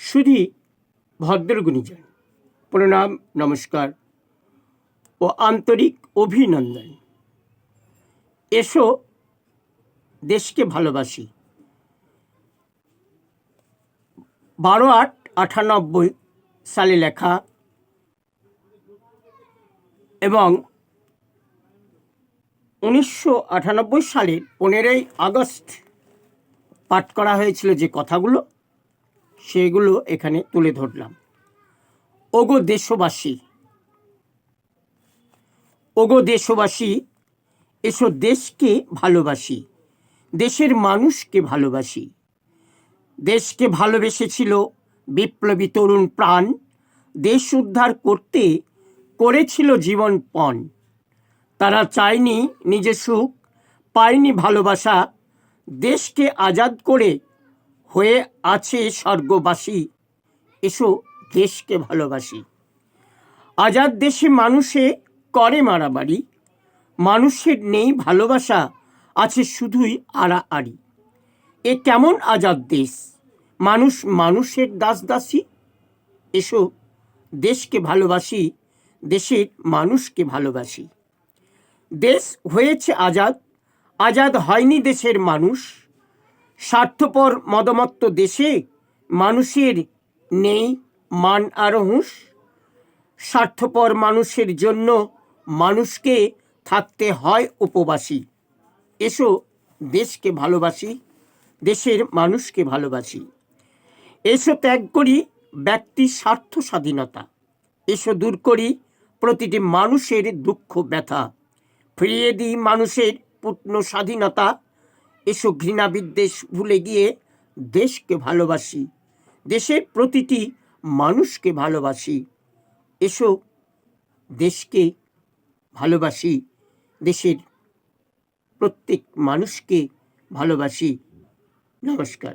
শুধু ভদ্রগুণীজন প্রণাম, নমস্কার ও আন্তরিক অভিনন্দন। এসো, দেশকে ভালোবাসি। বারো আট আটানব্বই সালে লেখা এবং উনিশশো আটানব্বই সালের পনেরোই আগস্ট পাঠ করা হয়েছিল যে কথাগুলো। সেগুলো এখানে তুলে ধরলাম। ওগো দেশবাসী ওগো দেশবাসী, এসো দেশকে ভালোবাসি, দেশের মানুষকে ভালোবাসি। দেশকে ভালোবেসেছিল বিপ্লবী তরুণ প্রাণ, দেশ উদ্ধার করতে করেছিল জীবন পণ। তারা চায়নি নিজের সুখ, পায়নি ভালোবাসা, দেশকে আজাদ করে হয়ে আছে স্বর্গবাসী। এসো দেশকে ভালোবাসি। আজাদ দেশে মানুষে করে মারামারি। মানুষের নেই ভালোবাসা, আছে শুধুই আড়াআড়ি। এ কেমন আজাদ দেশ? মানুষ মানুষের দাস দাসী এসো দেশকে ভালোবাসি, দেশের মানুষকে ভালোবাসি। দেশ হয়েছে আজাদ আজাদ হয়নি দেশের মানুষ। স্বার্থপর মদমত্ত দেশে মানুষের নেই, মান আর হুঁশ। স্বার্থপর মানুষের জন্য মানুষকে থাকতে হয় উপবাসী। এসো দেশকে ভালোবাসি, দেশের মানুষকে ভালোবাসি। এসো ত্যাগ করি ব্যক্তি স্বার্থ স্বাধীনতা। এসো দূর করি প্রতিটি মানুষের দুঃখ ব্যথা। ফিরিয়ে দিই মানুষের পূর্ণ স্বাধীনতা এসো ঘৃণা বিদ্বেষ ভুলে গিয়ে দেশকে ভালোবাসি, দেশের প্রতিটি মানুষকে ভালোবাসি। এসো দেশকে ভালোবাসি, দেশের প্রত্যেক মানুষকে ভালোবাসি। নমস্কার।